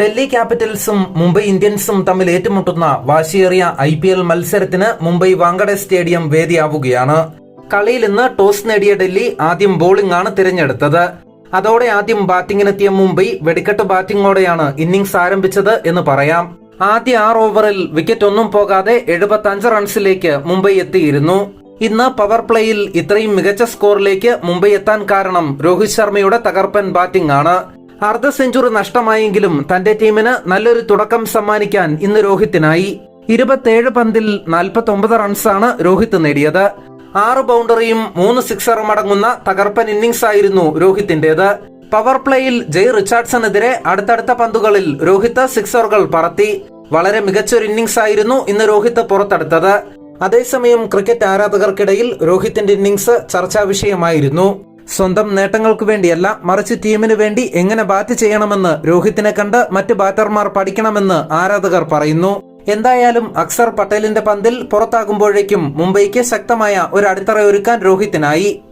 ഡൽഹി ക്യാപിറ്റൽസും മുംബൈ ഇന്ത്യൻസും തമ്മിൽ ഏറ്റുമുട്ടുന്ന വാശിയേറിയ ഐ പി എൽ മത്സരത്തിന് മുംബൈ വാങ്കഡെ സ്റ്റേഡിയം വേദിയാവുകയാണ്. കളിയിൽ ഇന്ന് ടോസ് നേടിയ ഡൽഹി ആദ്യം ബോളിംഗ് ആണ് തിരഞ്ഞെടുത്തത്. അതോടെ ആദ്യം ബാറ്റിംഗിനെത്തിയ മുംബൈ വെടിക്കെട്ട് ബാറ്റിംഗോടെയാണ് ഇന്നിംഗ്സ് ആരംഭിച്ചത് എന്ന് പറയാം. ആദ്യ ആറ് ഓവറിൽ വിക്കറ്റ് ഒന്നും പോകാതെ എഴുപത്തി റൺസിലേക്ക് മുംബൈ എത്തിയിരുന്നു. ഇന്ന് പവർ പ്ലേയിൽ ഇത്രയും മികച്ച സ്കോറിലേക്ക് മുംബൈ എത്താൻ കാരണം രോഹിത് ശർമ്മയുടെ തകർപ്പൻ ബാറ്റിംഗ് ആണ്. അർദ്ധ സെഞ്ചുറി നഷ്ടമായെങ്കിലും തന്റെ ടീമിന് നല്ലൊരു തുടക്കം സമ്മാനിക്കാൻ ഇന്ന് രോഹിത്തിനായി. ഇരുപത്തിയേഴ് പന്തിൽ നാൽപ്പത്തി ഒമ്പത് റൺസാണ് രോഹിത് നേടിയത്. ആറ് ബൗണ്ടറിയും മൂന്ന് സിക്സറും അടങ്ങുന്ന തകർപ്പൻ ഇന്നിംഗ്സ് ആയിരുന്നു രോഹിത്തിന്റേത്. പവർ പ്ലേയിൽ ജയ് റിച്ചാർഡ്സണെതിരെ അടുത്തടുത്ത പന്തുകളിൽ രോഹിത് സിക്സറുകൾ പറത്തി. വളരെ മികച്ചൊരു ഇന്നിംഗ്സ് ആയിരുന്നു ഇന്ന് രോഹിത് പുറത്തെടുത്തത്. അതേസമയം ക്രിക്കറ്റ് ആരാധകർക്കിടയിൽ രോഹിത്തിന്റെ ഇന്നിംഗ്സ് ചർച്ചാ വിഷയമായിരുന്നു. സ്വന്തം നേട്ടങ്ങൾക്ക് വേണ്ടിയല്ല മറിച്ച് ടീമിന് വേണ്ടി എങ്ങനെ ബാറ്റ് ചെയ്യണമെന്ന് രോഹിത്തിനെ കണ്ട് മറ്റ് ബാറ്റർമാർ പഠിക്കണമെന്ന് ആരാധകർ പറയുന്നു. എന്തായാലും അക്സർ പട്ടേലിന്റെ പന്തിൽ പുറത്താകുമ്പോഴേക്കും മുംബൈക്ക് ശക്തമായ ഒരു അടിത്തറയൊരുക്കാൻ രോഹിത്തിനായി.